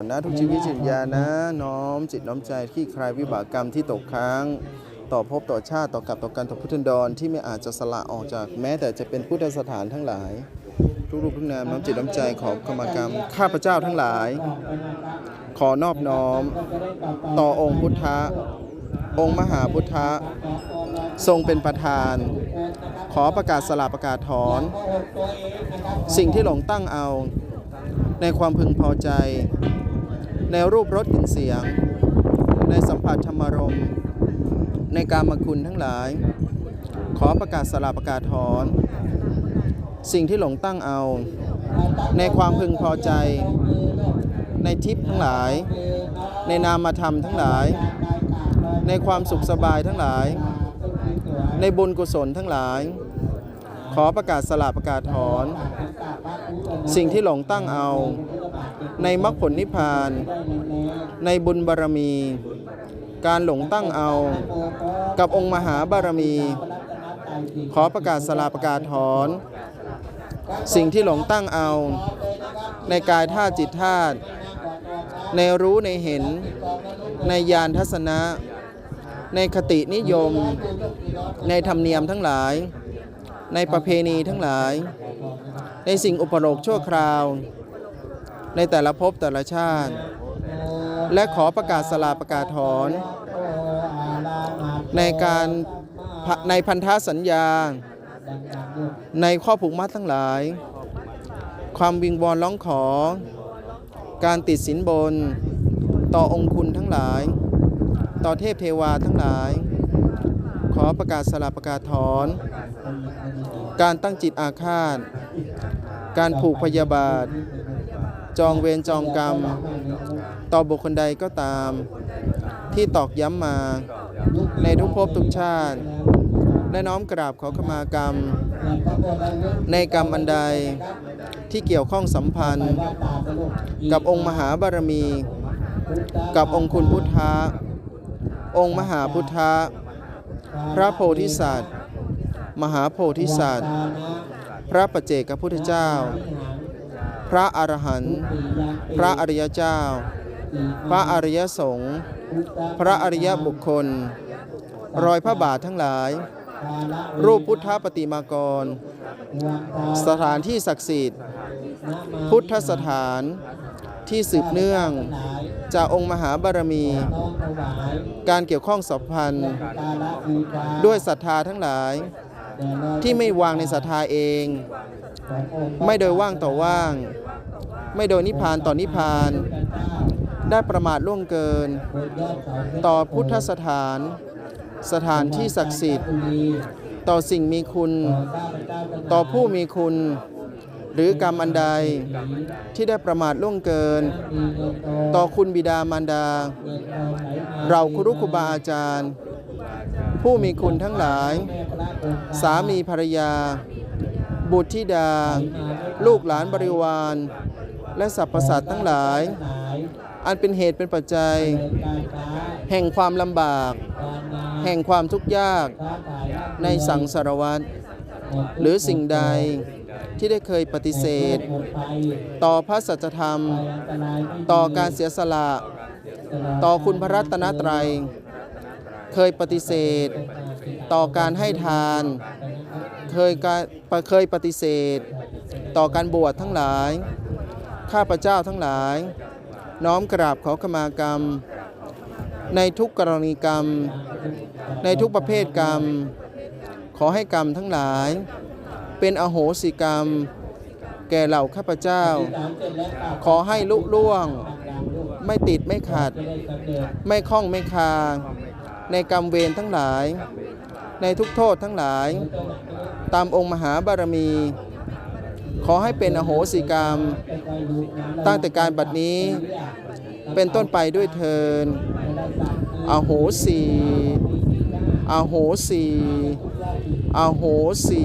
นะทุกชีวิตจิตญาณนะ น้อมจิตน้อมใจที่คลายวิบากกรรมที่ตกค้าง ต่อภพต่อชาติต่อกับต่อกันต่อพุทธันดรที่ไม่อาจจะสละออกจากแม้แต่จะเป็นพุทธสถานทั้งหลาย ทุกรูปทุกนามน้อมจิตน้อมใจของกรรมกรรมข้าพเจ้าทั้งหลาย ขอนอบน้อม ต่อองค์พุทธะองค์มหาพุทธะทรงเป็นประธาน ขอประกาศสละประกาศถอน สิ่งที่หลงตั้งเอา ในความพึงพอใจ ในรูปรสกลิ่นเสียง ในสัมผัสธรรมรม ในการมคุณทั้งหลาย ขอประกาศสละประกาศถอน สิ่งที่หลงตั้งเอา ในความพึงพอใจ ในทิพย์ทั้งหลาย ในนามธรรมทั้งหลาย ในความสุขสบายทั้งหลาย ในบุญกุศลทั้งหลาย ขอประกาศสละประกาศถอน สิ่งที่หลงตั้งเอา ในมรรคผลนิพพาน ในบุญบารมี การหลงตั้งเอา กับองค์มหาบารมี ขอประกาศสละประกาศถอน สิ่งที่หลงตั้งเอา ในกายธาตุจิตธาตุในรู้ในเห็น ในญาณทัศนะ ในคตินิยม ในธรรมเนียมทั้งหลาย ในประเพณีทั้งหลาย ในสิ่งอุปโลกชั่วคราว ในแต่ละภพแต่ละชาติ และขอประกาศสลาประกาศถอน ในการในพันธสัญญา ในข้อผูกมัดทั้งหลาย ความวิงวอนร้องขอ การติดสินบน ต่อองคุณทั้งหลาย ต่อเทพเทวาทั้งหลาย ขอประกาศสละประกาศถอน การตั้งจิตอาฆาต การผูกพยาบาท จองเวรจองกรรม ต่อบุคคลใดก็ตาม ที่ตอกย้ำมา ในทุกภพทุกชาติ และน้อมกราบขอขมากรรม ในกรรมอันใดที่เกี่ยวข้องสัมพันธ์ กับองค์มหาบารมี กับองค์คุณพุทธะองค์มหาพุทธะพระโพธิสัตว์ มหาโพธิสัตว์ พระปัจเจกพุทธเจ้า พระอรหันต์พระอริยเจ้า พระอริยสงฆ์พระอริยบุคคล รอยพระบาททั้งหลาย รูปพุทธปฏิมากร สถานที่ศักดิ์สิทธิ์ พุทธสถานที่สืบเนื่อง จากองค์มหาบารมี การเกี่ยวข้องสัมพันธ์ ด้วยศรัทธาทั้งหลายที่ไม่วางในศรัทธาเอง ไม่โดยว่างต่อว่าง ไม่โดยนิพานต่อนิพาน ได้ประมาทล่วงเกิน ต่อพุทธสถาน สถานที่ศักดิ์สิทธิ์ ต่อสิ่งมีคุณ ต่อผู้มีคุณ หรือกรรมอันใดที่ได้ประมาทล่วงเกิน ต่อคุณบิดามารดา เราครุครูบาอาจารย์ ผู้มีคุณทั้งหลาย สามีภรรยา บุตรธิดา ลูกหลานบริวาร และสรรพสัตว์ทั้งหลาย อันเป็นเหตุเป็นปัจจัย แห่งความลำบาก แห่งความทุกข์ยากในสังสารวัฏหรือสิ่งใดที่ได้เคยปฏิเสธ ต่อพระสัจธรรม ต่อการเสียสละ ต่อคุณพระรัตนตรัย เคยปฏิเสธ ต่อการให้ทาน เคยเคยปฏิเสธ ต่อการบวชทั้งหลาย ข้าพเจ้าทั้งหลาย น้อมกราบขอขมากรรม ในทุกกรณีกรรม ในทุกประเภทกรรม ขอให้กรรมทั้งหลาย เป็นอโหสิกรรม แก่เหล่าข้าพเจ้า ขอให้ลุล่วง ไม่ติดไม่ขัดไม่คล้องไม่คา ในกรรมเวรทั้งหลาย ในทุกโทษทั้งหลาย ตามองค์มหาบารมี ขอให้เป็นอโหสิกรรม ตั้งแต่การบัดนี้ เป็นต้นไปด้วยเทินอโหสีอโหสีอโหสี